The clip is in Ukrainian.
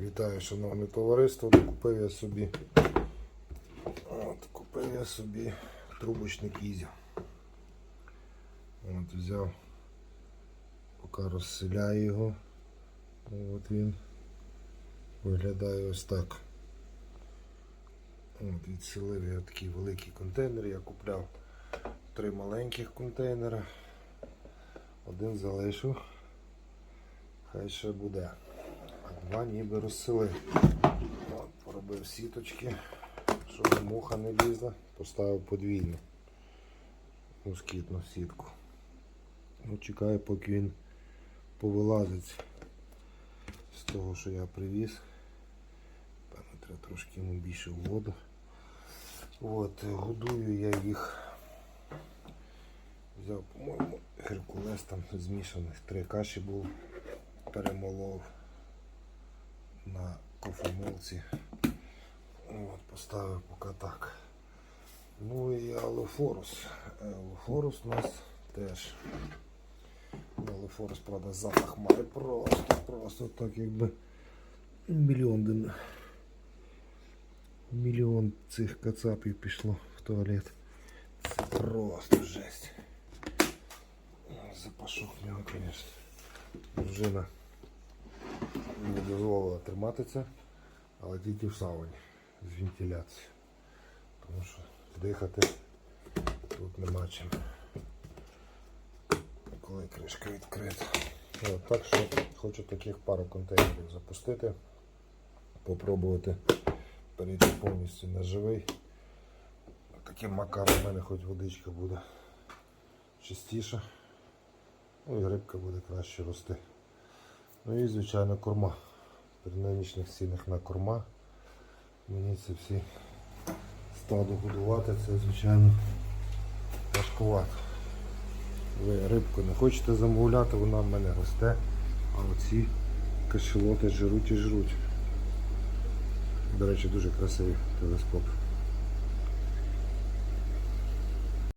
Вітаю, шановне товариство. Купив я собі. От, купив я собі трубочник Ізі. От, взяв, поки розселяю його. От він виглядає ось так. От, відселив я такий великий контейнер. Я купляв три маленьких контейнера. Один залишив. Хай ще буде. Два ніби розселив. Поробив сіточки, щоб муха не лізла. Поставив подвійну москітну сітку. Ну, чекаю, поки він повилазить з того, що я привіз. Певно, треба трошки йому більше воду. От, годую я їх. Взяв, по-моєму, Геркулес там змішаних три каші був, перемолов на кофемолці. От, поставив поки так. Ну і алофорус. Алофорус у нас теж. Ну, Алофорус, правда, запах має просто, просто так якби мільйон Мільйон цих кацапів пішло в туалет. Це просто жесть. Запашок в нього, звісно. Дружина дозволила тримати це, але тільки в сауні з вентиляцією. Тому що дихати тут нема чим. Коли кришка відкрита. От, так що хочу таких пару контейнерів запустити, попробувати перейти повністю на живий. Таким макаром в мене хоч водичка буде чистіша. Ну і рибка буде краще рости. Ну і звичайно корма. При нинішніх цінах на корма. Мені це всі стадо годувати, це звичайно важкувато. Ви рибку не хочете замовляти, вона в мене росте, а оці кашелоти жруть і жруть. До речі, дуже красивий телескоп.